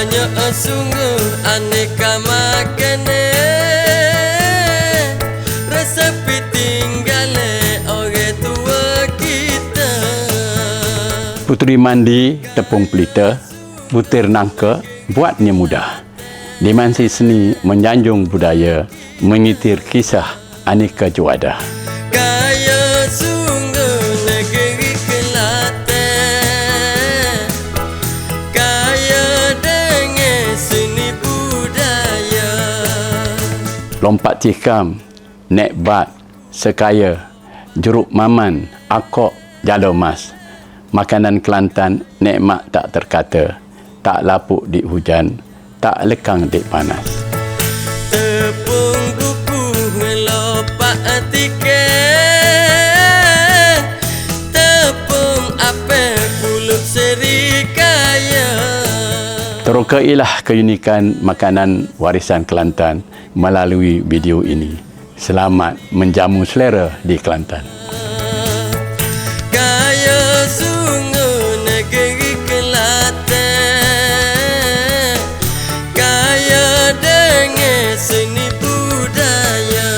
Banyak sungguh aneka makanan Resepi tinggal orang tua kita Puteri mandi tepung pelita, butir nangka, buatnya mudah. Dimensi seni menyanjung budaya, mengitir kisah aneka juada. Lompat tikam, nek bat, sekaya, jeruk maman, akok, jalo mas. Makanan Kelantan nikmat tak terkata, tak lapuk di hujan, tak lekang di panas. Tepung buku ngelopak tiket Tepung apel pulut serikaya Terukailah keunikan makanan warisan Kelantan melalui video ini. Selamat menjamu selera di Kelantan. Kaya sungguh negeri Kelantan Kaya dengan seni budaya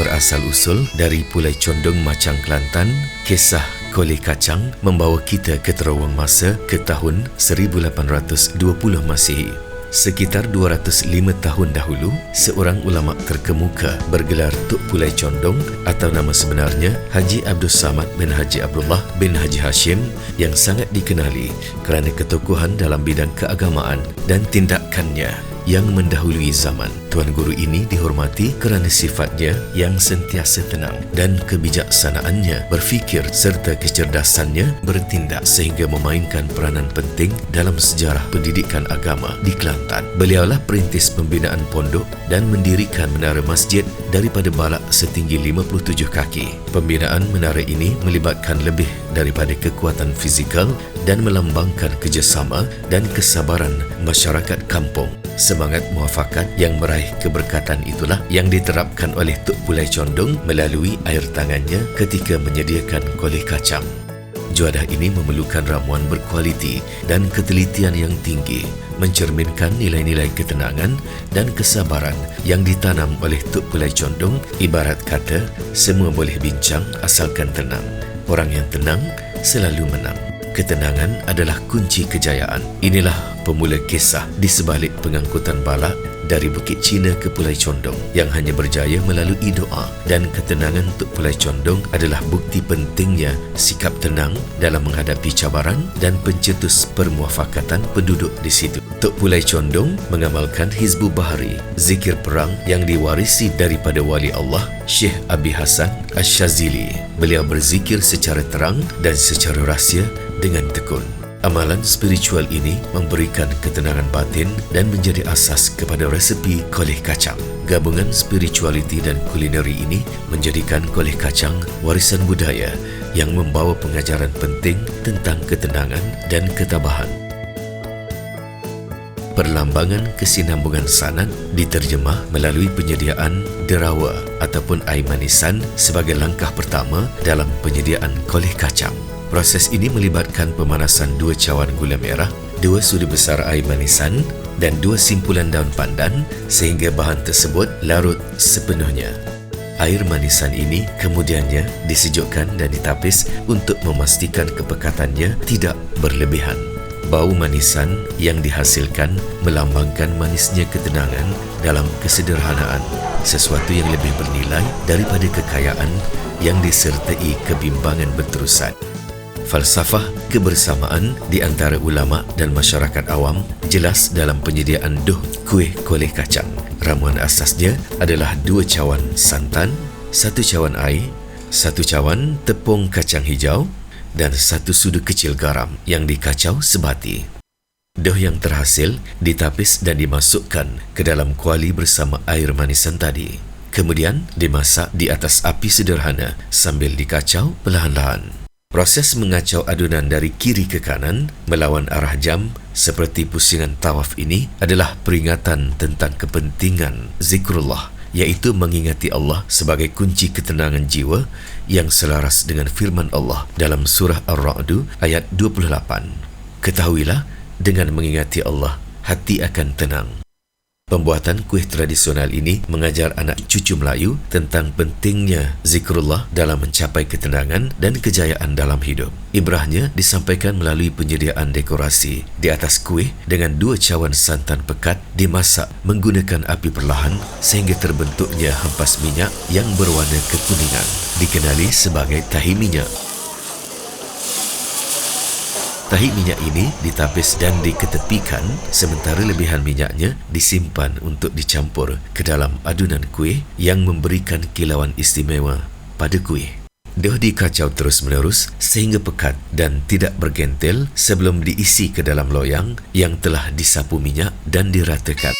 Berasal-usul dari Pulai Condong Macang Kelantan, kisah Koleh Kacang membawa kita ke terawang masa ke tahun 1820 Masihi. Sekitar 205 tahun dahulu, seorang ulama terkemuka bergelar Tuk Pulai Condong atau nama sebenarnya Haji Abdul Samad bin Haji Abdullah bin Haji Hashim yang sangat dikenali kerana ketokohan dalam bidang keagamaan dan tindakannya yang mendahului zaman. Tuan Guru ini dihormati kerana sifatnya yang sentiasa tenang dan kebijaksanaannya berfikir serta kecerdasannya bertindak sehingga memainkan peranan penting dalam sejarah pendidikan agama di Kelantan. Beliaulah perintis pembinaan pondok dan mendirikan menara masjid daripada balak setinggi 57 kaki. Pembinaan menara ini melibatkan lebih daripada kekuatan fizikal dan melambangkan kerjasama dan kesabaran masyarakat kampung. Semangat muafakat yang meraih keberkatan itulah yang diterapkan oleh Tuk Pulai Condong melalui air tangannya ketika menyediakan koleh kacang. Juadah ini memerlukan ramuan berkualiti dan ketelitian yang tinggi, mencerminkan nilai-nilai ketenangan dan kesabaran yang ditanam oleh Tuk Pulai Condong ibarat kata, semua boleh bincang asalkan tenang. Orang yang tenang selalu menang. Ketenangan adalah kunci kejayaan. Inilah pemula kisah di sebalik pengangkutan balak dari Bukit Cina ke Pulai Condong yang hanya berjaya melalui doa dan ketenangan untuk Pulai Condong adalah bukti pentingnya sikap tenang dalam menghadapi cabaran dan pencetus permuafakatan penduduk di situ. Tok Pulai Condong mengamalkan Hizbul Bahari, zikir perang yang diwarisi daripada wali Allah Syekh Abi Hasan Ash-Shazili. Beliau berzikir secara terang dan secara rahsia dengan tekun. Amalan spiritual ini memberikan ketenangan batin dan menjadi asas kepada resepi koleh kacang. Gabungan spirituality dan kulineri ini menjadikan koleh kacang warisan budaya yang membawa pengajaran penting tentang ketenangan dan ketabahan. Perlambangan kesinambungan sanad diterjemah melalui penyediaan derawa ataupun air manisan sebagai langkah pertama dalam penyediaan koleh kacang. Proses ini melibatkan pemanasan dua cawan gula merah, dua sudu besar air manisan dan dua simpulan daun pandan sehingga bahan tersebut larut sepenuhnya. Air manisan ini kemudiannya disejukkan dan ditapis untuk memastikan kepekatannya tidak berlebihan. Bau manisan yang dihasilkan melambangkan manisnya ketenangan dalam kesederhanaan, sesuatu yang lebih bernilai daripada kekayaan yang disertai kebimbangan berterusan. Falsafah kebersamaan di antara ulama dan masyarakat awam jelas dalam penyediaan duh kuih koleh kacang. Ramuan asasnya adalah dua cawan santan, satu cawan air, satu cawan tepung kacang hijau dan satu sudu kecil garam yang dikacau sebati. Doh yang terhasil ditapis dan dimasukkan ke dalam kuali bersama air manisan tadi. Kemudian dimasak di atas api sederhana sambil dikacau perlahan-lahan. Proses mengacau adunan dari kiri ke kanan melawan arah jam seperti pusingan tawaf ini adalah peringatan tentang kepentingan zikrullah iaitu mengingati Allah sebagai kunci ketenangan jiwa yang selaras dengan firman Allah dalam surah Ar-Ra'd ayat 28. Ketahuilah dengan mengingati Allah hati akan tenang. Pembuatan kuih tradisional ini mengajar anak cucu Melayu tentang pentingnya zikrullah dalam mencapai ketenangan dan kejayaan dalam hidup. Ibrahnya disampaikan melalui penyediaan dekorasi di atas kuih dengan dua cawan santan pekat dimasak menggunakan api perlahan sehingga terbentuknya hempas minyak yang berwarna kekuningan dikenali sebagai tahi minyak. Tahi minyak ini ditapis dan diketepikan sementara lebihan minyaknya disimpan untuk dicampur ke dalam adunan kuih yang memberikan kilauan istimewa pada kuih. Dia dikacau terus-menerus sehingga pekat dan tidak bergentel sebelum diisi ke dalam loyang yang telah disapu minyak dan diratakan.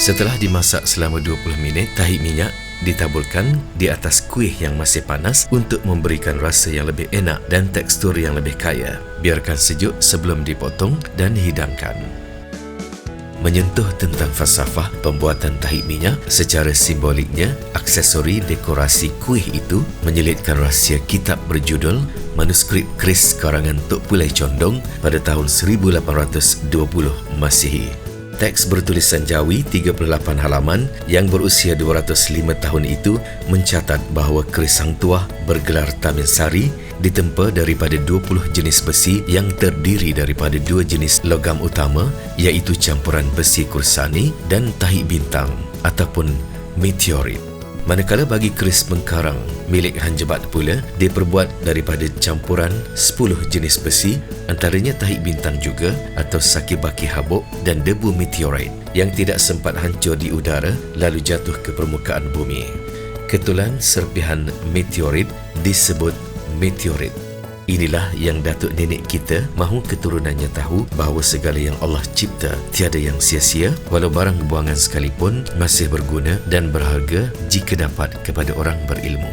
Setelah dimasak selama 20 minit, tahi minyak ditaburkan di atas kuih yang masih panas untuk memberikan rasa yang lebih enak dan tekstur yang lebih kaya. Biarkan sejuk sebelum dipotong dan hidangkan. Menyentuh tentang falsafah pembuatan tahi minyak secara simboliknya, aksesori dekorasi kuih itu menyelitkan rahsia kitab berjudul Manuskrip Kris karangan Tok Pulai Condong pada tahun 1820 Masihi. Teks bertulisan Jawi 38 halaman yang berusia 205 tahun itu mencatat bahawa keris sang tuah bergelar Tamin Sari ditempa daripada 20 jenis besi yang terdiri daripada dua jenis logam utama iaitu campuran besi kursani dan tahi bintang ataupun meteorit. Manakala bagi keris mengkarang milik Han Jebat pula diperbuat daripada campuran 10 jenis besi antaranya tahi bintang juga atau sakibaki habuk dan debu meteorit yang tidak sempat hancur di udara lalu jatuh ke permukaan bumi. Ketulan serpihan meteorit disebut meteorit. Inilah yang datuk nenek kita mahu keturunannya tahu bahawa segala yang Allah cipta tiada yang sia-sia walau barang buangan sekalipun masih berguna dan berharga jika dapat kepada orang berilmu.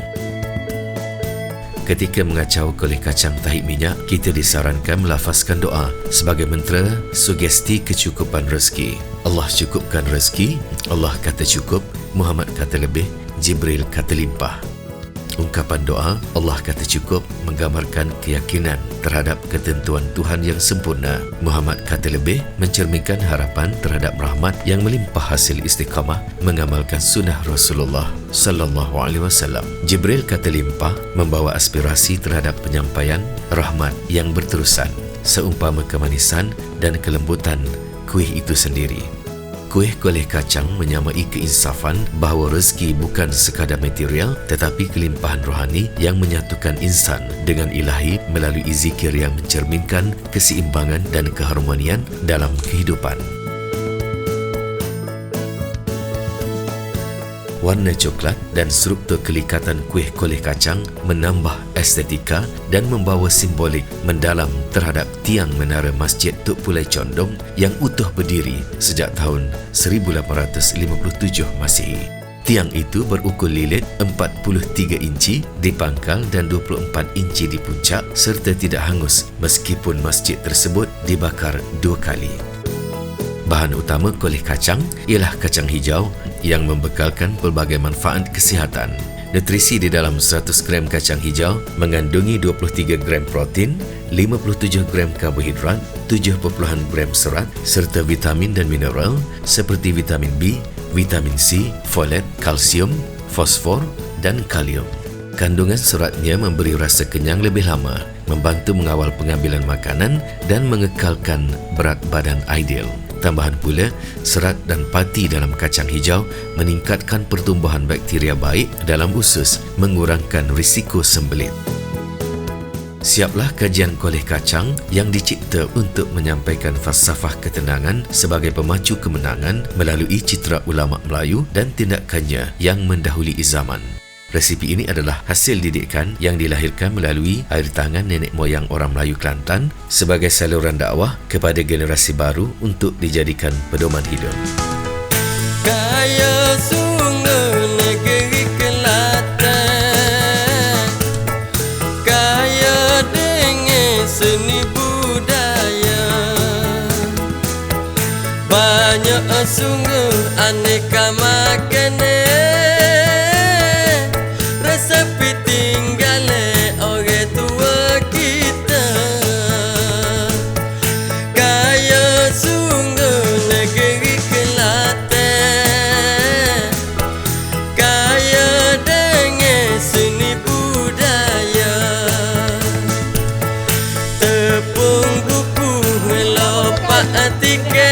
Ketika mengacau kulit kacang tahi minyak, kita disarankan melafazkan doa sebagai mentera sugesti kecukupan rezeki. Allah cukupkan rezeki, Allah kata cukup, Muhammad kata lebih, Jibril kata limpah. Ungkapan doa Allah kata cukup menggambarkan keyakinan terhadap ketentuan Tuhan yang sempurna. Muhammad kata lebih mencerminkan harapan terhadap rahmat yang melimpah hasil istiqamah mengamalkan sunnah Rasulullah sallallahu alaihi wasallam. Jibril kata limpah membawa aspirasi terhadap penyampaian rahmat yang berterusan seumpama kemanisan dan kelembutan kuih itu sendiri. Kuih koleh kacang menyamai keinsafan bahawa rezeki bukan sekadar material tetapi kelimpahan rohani yang menyatukan insan dengan ilahi melalui zikir yang mencerminkan keseimbangan dan keharmonian dalam kehidupan. Warna coklat dan struktur kelikatan kuih koleh kacang menambah estetika dan membawa simbolik mendalam terhadap tiang menara Masjid Tuk Pulai Condong yang utuh berdiri sejak tahun 1857 Masihi. Tiang itu berukur lilit 43 inci di pangkal dan 24 inci di puncak serta tidak hangus meskipun masjid tersebut dibakar dua kali. Bahan utama koleh kacang ialah kacang hijau yang membekalkan pelbagai manfaat kesihatan. Nutrisi di dalam 100 gram kacang hijau mengandungi 23 gram protein, 57 gram karbohidrat, 7 gram serat serta vitamin dan mineral seperti vitamin B, vitamin C, folat, kalsium, fosfor dan kalium. Kandungan seratnya memberi rasa kenyang lebih lama, membantu mengawal pengambilan makanan dan mengekalkan berat badan ideal. Tambahan pula, serat dan pati dalam kacang hijau meningkatkan pertumbuhan bakteria baik dalam usus, mengurangkan risiko sembelit. Siaplah kajian koleh kacang yang dicipta untuk menyampaikan falsafah ketenangan sebagai pemacu kemenangan melalui citra ulama Melayu dan tindakannya yang mendahului zaman. Resipi ini adalah hasil didikan yang dilahirkan melalui air tangan nenek moyang orang Melayu Kelantan sebagai saluran dakwah kepada generasi baru untuk dijadikan pedoman hidup. Kaya Banyak sungguh hatiku